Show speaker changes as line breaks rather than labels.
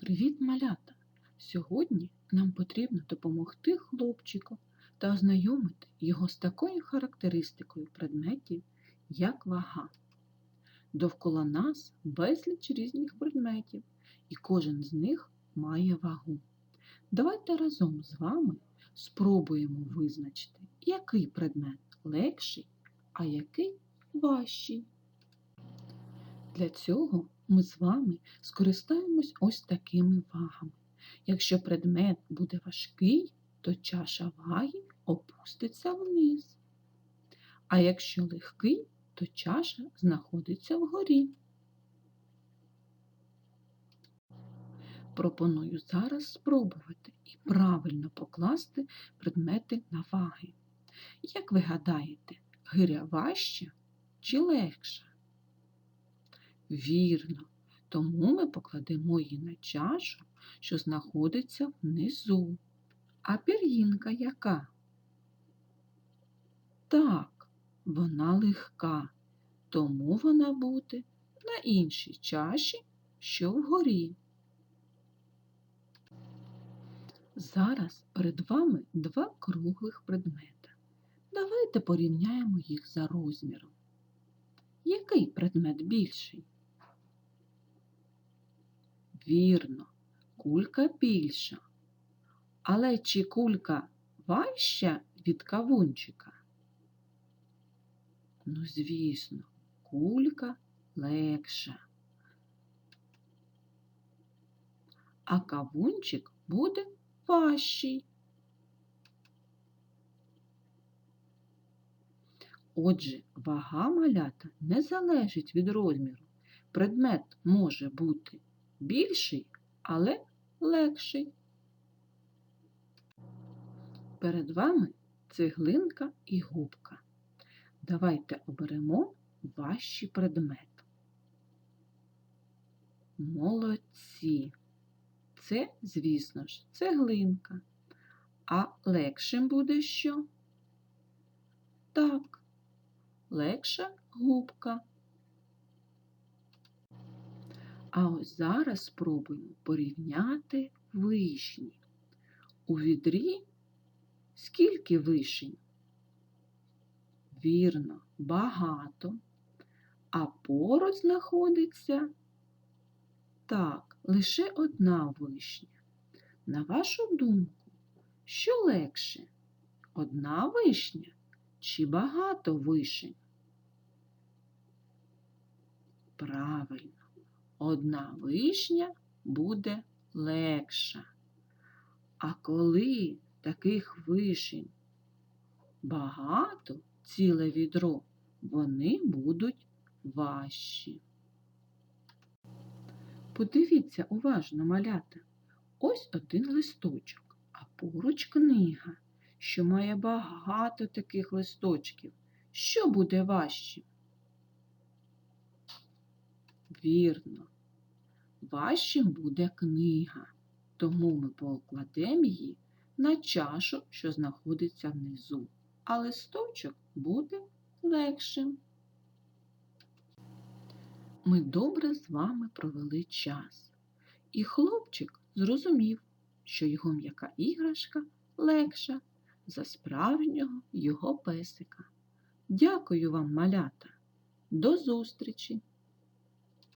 Привіт, малята! Сьогодні нам потрібно допомогти хлопчику та ознайомити його з такою характеристикою предметів, як вага. Довкола нас безліч різних предметів, і кожен з них має вагу. Давайте разом з вами спробуємо визначити, який предмет легший, а який важчий. Для цього ми з вами скористаємось ось такими вагами. Якщо предмет буде важкий, то чаша ваги опуститься вниз. А якщо легкий, то чаша знаходиться вгорі. Пропоную зараз спробувати і правильно покласти предмети на ваги. Як ви гадаєте, гиря важча чи легша? Вірно, тому ми покладемо її на чашу, що знаходиться внизу. А пір'їнка яка? Так, вона легка, тому вона буде на іншій чаші, що вгорі. Зараз перед вами два круглих предмета. Давайте порівняємо їх за розміром. Який предмет більший? Вірно, кулька більша. Але чи кулька важча від кавунчика? Ну, звісно, кулька легша. А кавунчик буде важчий. Отже, вага малята не залежить від розміру. Предмет може бути більший, але легший. Перед вами цеглинка і губка. Давайте оберемо важчий предмет. Молодці. Це, звісно ж, цеглинка. А легшим буде що? Так, легша губка. А ось зараз спробуємо порівняти вишні. У відрі скільки вишень? Вірно, багато. А поруч знаходиться так, лише одна вишня. На вашу думку, що легше? Одна вишня чи багато вишень? Правильно одна вишня буде легша. А коли таких вишень багато, ціле відро, вони будуть важчі. Подивіться уважно, малята, ось один листочок, а поруч книга, що має багато таких листочків. Що буде важче? Вірно, важчим буде книга, тому ми покладемо її на чашу, що знаходиться внизу, а листочок буде легшим. Ми добре з вами провели час, і хлопчик зрозумів, що його м'яка іграшка легша за справжнього його песика. Дякую вам, малята! До зустрічі!